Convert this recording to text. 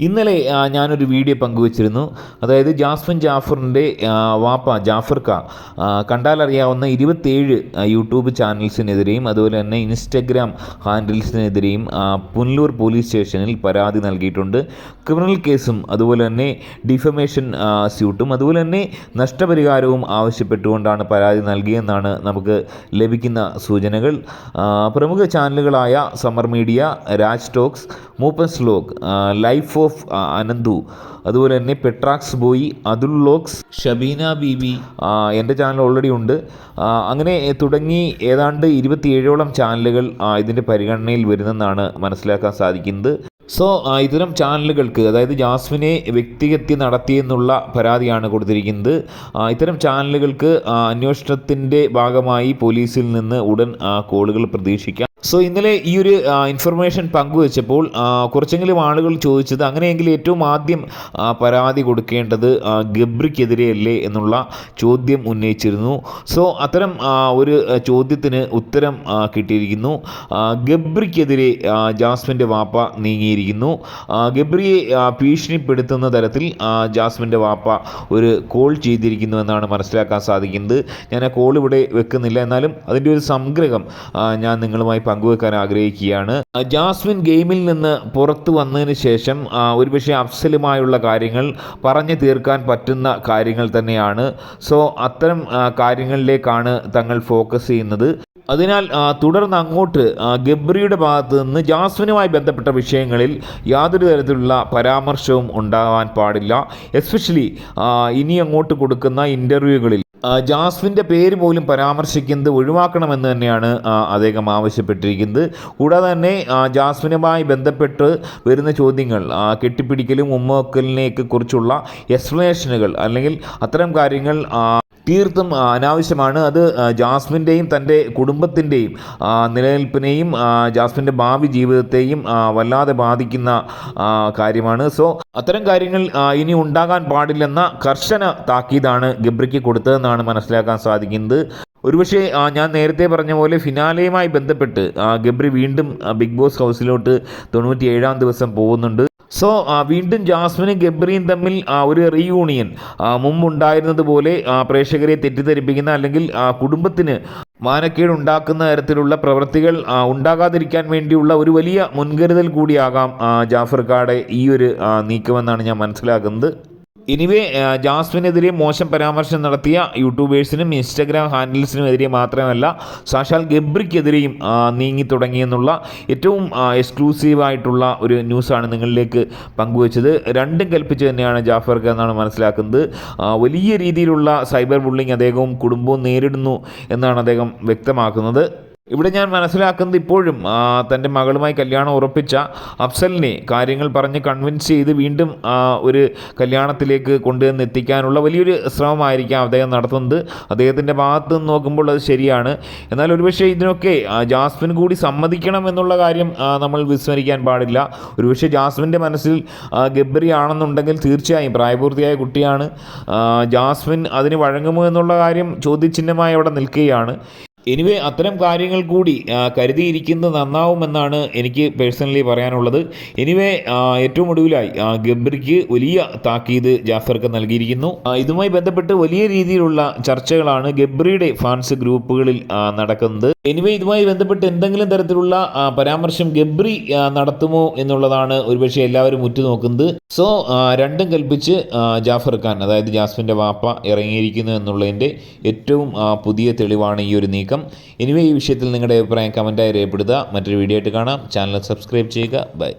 ഇന്നലെ ഞാനൊരു വീഡിയോ പങ്കുവച്ചിരുന്നു. അതായത് ജാസ്മിൻ ജാഫറിന്റെ വാപ്പ ജാഫർ ക കണ്ടാലറിയാവുന്ന ഇരുപത്തേഴ് യൂട്യൂബ് ചാനൽസിനെതിരെയും അതുപോലെ തന്നെ ഇൻസ്റ്റഗ്രാം ഹാൻഡിൽസിനെതിരെയും പുനലൂർ പോലീസ് സ്റ്റേഷനിൽ പരാതി നൽകിയിട്ടുണ്ട്. ക്രിമിനൽ കേസും അതുപോലെ തന്നെ ഡിഫമേഷൻ സ്യൂട്ടും അതുപോലെ തന്നെ നഷ്ടപരിഹാരവും ആവശ്യപ്പെട്ടുകൊണ്ടാണ് പരാതി നൽകിയെന്നാണ് നമുക്ക് ലഭിക്കുന്ന സൂചനകൾ. പ്രമുഖ ചാനലുകളായ Samar media Raj talks Moopan's log life of Ananthu. അതുപോലെ തന്നെ പെട്രാക്സ് ബോയി അതുൽ ലോക്സ് ഷബീന ബീബി. എന്റെ ചാനൽ ഓൾറെഡി ഉണ്ട്. അങ്ങനെ തുടങ്ങി ഏതാണ്ട് ഇരുപത്തിയേഴോളം ചാനലുകൾ ഇതിന്റെ പരിഗണനയിൽ വരുന്നെന്നാണ് മനസ്സിലാക്കാൻ സാധിക്കുന്നത്. സോ ഇത്തരം ചാനലുകൾക്ക് അതായത് ജാസ്മിനെ വ്യക്തിഹത്യ നടത്തിയെന്നുള്ള പരാതിയാണ് കൊടുത്തിരിക്കുന്നത്. ഇത്തരം ചാനലുകൾക്ക് അന്വേഷണത്തിന്റെ ഭാഗമായി പോലീസിൽ നിന്ന് ഉടൻ ആ, കോളുകൾ പ്രതീക്ഷിക്കാം. സോ ഇന്നലെ ഈ ഒരു ഇൻഫർമേഷൻ പങ്കുവച്ചപ്പോൾ കുറച്ചെങ്കിലും ആളുകൾ ചോദിച്ചത് അങ്ങനെയെങ്കിൽ ഏറ്റവും ആദ്യം പരാതി കൊടുക്കേണ്ടത് ഗബ്രിക്കെതിരെയല്ലേ എന്നുള്ള ചോദ്യം ഉന്നയിച്ചിരുന്നു. സോ അത്തരം ഒരു ചോദ്യത്തിന് ഉത്തരം കിട്ടിയിരിക്കുന്നു. ഗബ്രിക്കെതിരെ ജാസ്മിന്റെ വാപ്പ നീങ്ങിയിരിക്കുന്നു. ഗബ്രിയെ ഭീഷണിപ്പെടുത്തുന്ന തരത്തിൽ ജാസ്മിന്റെ വാപ്പ ഒരു കോൾ ചെയ്തിരിക്കുന്നു എന്നാണ് മനസ്സിലാക്കാൻ സാധിക്കുന്നത്. ഞാൻ ആ കോൾ ഇവിടെ വെക്കുന്നില്ല. എന്നാലും അതിന്റെ ഒരു സംഗ്രഹം ഞാൻ നിങ്ങളുമായി പങ്കുവെക്കാൻ ആഗ്രഹിക്കുകയാണ്. ജാസ്മിൻ ഗെയിമിൽ നിന്ന് പുറത്തു വന്നതിന് ശേഷം ഒരുപക്ഷെ അഫ്സലുമായുള്ള കാര്യങ്ങൾ പറഞ്ഞു തീർക്കാൻ പറ്റുന്ന കാര്യങ്ങൾ തന്നെയാണ്. സോ അത്തരം കാര്യങ്ങളിലേക്കാണ് തങ്ങൾ ഫോക്കസ് ചെയ്യുന്നത്. അതിനാൽ തുടർന്ന് അങ്ങോട്ട് ഗബ്രിയുടെ ഭാഗത്ത് നിന്ന് ജാസ്മിനുമായി ബന്ധപ്പെട്ട വിഷയങ്ങളിൽ യാതൊരു തരത്തിലുള്ള പരാമർശവും ഉണ്ടാവാൻ പാടില്ല. എസ്പെഷ്യലി ഇനി അങ്ങോട്ട് കൊടുക്കുന്ന ഇന്റർവ്യൂകളിൽ ജാസ്മിന്റെ പേര് പോലും പരാമർശിക്കുന്നത് ഒഴിവാക്കണമെന്ന് തന്നെയാണ് അദ്ദേഹം ആവശ്യപ്പെട്ടിരിക്കുന്നത്. കൂടാതെ തന്നെ ജാസ്മിനുമായി ബന്ധപ്പെട്ട് വരുന്ന ചോദ്യങ്ങൾ കെട്ടിപ്പിടിക്കലും ഉമ്മക്കലിനെയൊക്കെ കുറിച്ചുള്ള എക്സ്പ്ലനേഷനുകൾ അല്ലെങ്കിൽ അത്തരം കാര്യങ്ങൾ തീർത്തും അനാവശ്യമാണ്. അത് ജാസ്മിന്റെയും തന്റെ കുടുംബത്തിന്റെയും നിലനിൽപ്പിനെയും ജാസ്മിന്റെ ഭാവി ജീവിതത്തെയും വല്ലാതെ ബാധിക്കുന്ന കാര്യമാണ്. സോ അത്തരം കാര്യങ്ങൾ ഇനി ഉണ്ടാകാൻ പാടില്ലെന്ന കർശന താക്കീതാണ് ഗബ്രിക്ക് കൊടുത്തതെന്നാണ് മനസ്സിലാക്കാൻ സാധിക്കുന്നത്. ഒരുപക്ഷെ ഞാൻ നേരത്തെ പറഞ്ഞ പോലെ ഫിനാലയുമായി ബന്ധപ്പെട്ട് ഗബ്രി വീണ്ടും ബിഗ് ബോസ് ഹൗസിലോട്ട് തൊണ്ണൂറ്റി ഏഴാം ദിവസം പോകുന്നുണ്ട്. സോ വീണ്ടും ജാസ്മിനും ഗബ്രിയും തമ്മിൽ ഒരു റീയൂണിയൻ മുമ്പുണ്ടായിരുന്നത് പോലെ പ്രേക്ഷകരെ തെറ്റിദ്ധരിപ്പിക്കുന്ന അല്ലെങ്കിൽ കുടുംബത്തിന് മാനക്കേട് ഉണ്ടാക്കുന്ന തരത്തിലുള്ള പ്രവൃത്തികൾ ഉണ്ടാകാതിരിക്കാൻ വേണ്ടിയുള്ള ഒരു വലിയ മുൻകരുതൽ കൂടിയാകാം ജാഫർ ജാഫർക്കാടെ ഈ ഒരു നീക്കമെന്നാണ് ഞാൻ മനസ്സിലാക്കുന്നത്. എനിവേ ജാസ്മിനെതിരെ മോശം പരാമർശം നടത്തിയ യൂട്യൂബേഴ്സിനും ഇൻസ്റ്റഗ്രാം ഹാൻഡിൽസിനും എതിരെ മാത്രമല്ല സാക്ഷാൽ ഗബ്രിക്കെതിരെയും നീങ്ങി തുടങ്ങിയെന്നുള്ള ഏറ്റവും എക്സ്ക്ലൂസീവായിട്ടുള്ള ഒരു ന്യൂസാണ് നിങ്ങളിലേക്ക് പങ്കുവച്ചത്. രണ്ടും കൽപ്പിച്ച് തന്നെയാണ് ജാഫർക്ക് എന്നാണ് മനസ്സിലാക്കുന്നത്. വലിയ രീതിയിലുള്ള സൈബർ ബുള്ളിങ് അദ്ദേഹവും കുടുംബവും നേരിടുന്നു എന്നാണ് അദ്ദേഹം വ്യക്തമാക്കുന്നത്. ഇവിടെ ഞാൻ മനസ്സിലാക്കുന്നത് ഇപ്പോഴും തന്റെ മകളുമായി കല്യാണം ഉറപ്പിച്ച അഫ്സലിനെ കാര്യങ്ങൾ പറഞ്ഞ് കൺവിൻസ് ചെയ്ത് വീണ്ടും ഒരു കല്യാണത്തിലേക്ക് കൊണ്ടുവന്ന് എത്തിക്കാനുള്ള വലിയൊരു ശ്രമമായിരിക്കാം അദ്ദേഹം നടത്തുന്നത്. അദ്ദേഹത്തിന്റെ ഭാഗത്ത് നിന്ന് നോക്കുമ്പോൾ അത് ശരിയാണ്. എന്നാൽ ഒരുപക്ഷെ ഇതിനൊക്കെ ജാസ്മിൻ കൂടി സമ്മതിക്കണം എന്നുള്ള കാര്യം നമ്മൾ വിസ്മരിക്കാൻ പാടില്ല. ഒരുപക്ഷെ ജാസ്മിന്റെ മനസ്സിൽ ഗബ്രി ആണെന്നുണ്ടെങ്കിൽ തീർച്ചയായും പ്രായപൂർത്തിയായ കുട്ടിയാണ്. ജാസ്മിൻ അതിന് വഴങ്ങുമോ എന്നുള്ള കാര്യം ചോദ്യചിഹ്നമായി അവിടെ നിൽക്കുകയാണ്. എനിവേ അത്തരം കാര്യങ്ങൾ കൂടി കരുതിയിരിക്കുന്നത് നന്നാവുമെന്നാണ് എനിക്ക് പേഴ്സണലി പറയാനുള്ളത്. എനിവേ ഏറ്റവും ഒടുവിലായി ഗബ്രിക്ക് വലിയ താക്കീത് ജാഫർക്ക് നൽകിയിരിക്കുന്നു. ഇതുമായി ബന്ധപ്പെട്ട് വലിയ രീതിയിലുള്ള ചർച്ചകളാണ് ഗബ്രിയുടെ ഫാൻസ് ഗ്രൂപ്പുകളിൽ നടക്കുന്നത്. എനിവേ ഇതുമായി ബന്ധപ്പെട്ട് എന്തെങ്കിലും തരത്തിലുള്ള പരാമർശം ഗബ്രി നടത്തുമോ എന്നുള്ളതാണ് ഒരുപക്ഷെ എല്ലാവരും ഉറ്റുനോക്കുന്നത്. സോ രണ്ടും കൽപ്പിച്ച് ജാഫർ ഖാൻ അതായത് ജാസ്മിന്റെ വാപ്പ ഇറങ്ങിയിരിക്കുന്നു എന്നുള്ളതിന്റെ ഏറ്റവും പുതിയ തെളിവാണ് ഈ ഒരു നീക്കം എനിവേ ഈ വിഷയത്തിൽ നിങ്ങളുടെ അഭിപ്രായം കമന്റായി രേഖപ്പെടുത്തുക. മറ്റൊരു വീഡിയോ ആയിട്ട് കാണാം. ചാനൽ സബ്സ്ക്രൈബ് ചെയ്യുക. ബൈ